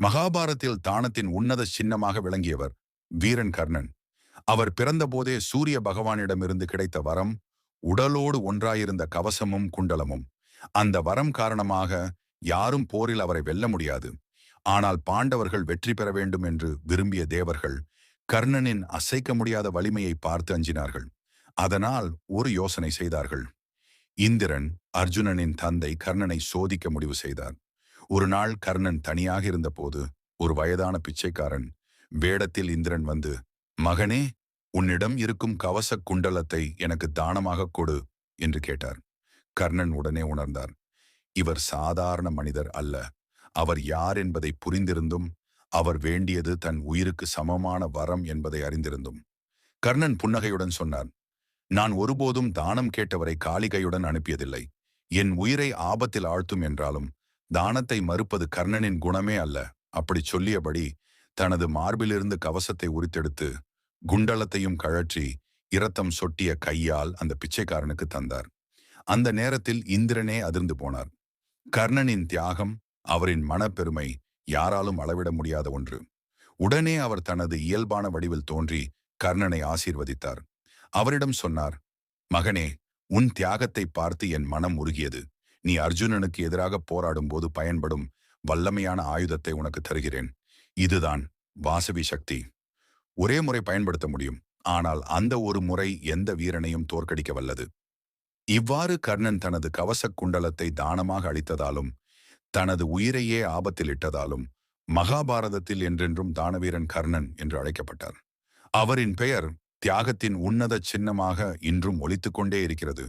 மகாபாரத்தில் தானத்தின் உன்னத சின்னமாக விளங்கியவர் வீரன் கர்ணன். அவர் பிறந்தபோதே சூரிய பகவானிடமிருந்து கிடைத்த வரம் உடலோடு ஒன்றாயிருந்த கவசமும் குண்டலமும். அந்த வரம் காரணமாக யாரும் போரில் அவரை வெல்ல முடியாது. ஆனால் பாண்டவர்கள் வெற்றி பெற வேண்டும் என்று விரும்பிய தேவர்கள் கர்ணனின் அசைக்க முடியாத வலிமையை பார்த்து அஞ்சினார்கள். அதனால் ஒரு யோசனை செய்தார்கள். இந்திரன் அர்ஜுனனின் தந்தை கர்ணனை சோதிக்க முடிவு செய்தார். ஒரு நாள் கர்ணன் தனியாக இருந்தபோது ஒரு வயதான பிச்சைக்காரன் வேடத்தில் இந்திரன் வந்து மகனே உன்னிடம் இருக்கும் கவச குண்டலத்தை எனக்கு தானமாக கொடு என்று கேட்டார். கர்ணன் உடனே உணர்ந்தார். இவர் சாதாரண மனிதர் அல்ல. அவர் யார் என்பதை புரிந்திருந்தும் அவர் வேண்டியது தன் உயிருக்கு சமமான வரம் என்பதை அறிந்திருந்தும். கர்ணன் புன்னகையுடன் சொன்னார் நான் ஒருபோதும் தானம் கேட்டவரை காளிகையுடன் அனுப்பியதில்லை. என் உயிரை ஆபத்தில் ஆழ்த்தும் என்றாலும் தானத்தை மறுப்பது கர்ணனின் குணமே அல்ல. அப்படி சொல்லியபடி தனது மார்பிலிருந்து கவசத்தை உரித்தெடுத்து குண்டலத்தையும் கழற்றி இரத்தம் சொட்டிய கையால் அந்த பிச்சைக்காரனுக்கு தந்தார். அந்த நேரத்தில் இந்திரனே அதிர்ந்து போனார். கர்ணனின் தியாகம் அவரின் மனப்பெருமை யாராலும் அளவிட முடியாத ஒன்று. உடனே அவர் தனது இயல்பான வடிவில் தோன்றி கர்ணனை ஆசீர்வதித்தார். அவரிடம் சொன்னார் மகனே உன் தியாகத்தை பார்த்து என் மனம் உருகியது. நீ அர்ஜுனனுக்கு எதிராக போராடும் போது பயன்படும் வல்லமையான ஆயுதத்தை உனக்கு தருகிறேன். இதுதான் வாசவி சக்தி. ஒரே முறை பயன்படுத்த முடியும். ஆனால் அந்த ஒரு முறை எந்த வீரனையும் தோற்கடிக்க வல்லது. இவ்வாறு கர்ணன் தனது கவசக் குண்டலத்தை தானமாக அளித்ததாலும் தனது உயிரையே ஆபத்தில் இட்டதாலும் மகாபாரதத்தில் என்றென்றும் தானவீரன் கர்ணன் என்று அழைக்கப்பட்டார். அவரின் பெயர் தியாகத்தின் உன்னத சின்னமாக இன்றும் ஒலித்துக்கொண்டே இருக்கிறது.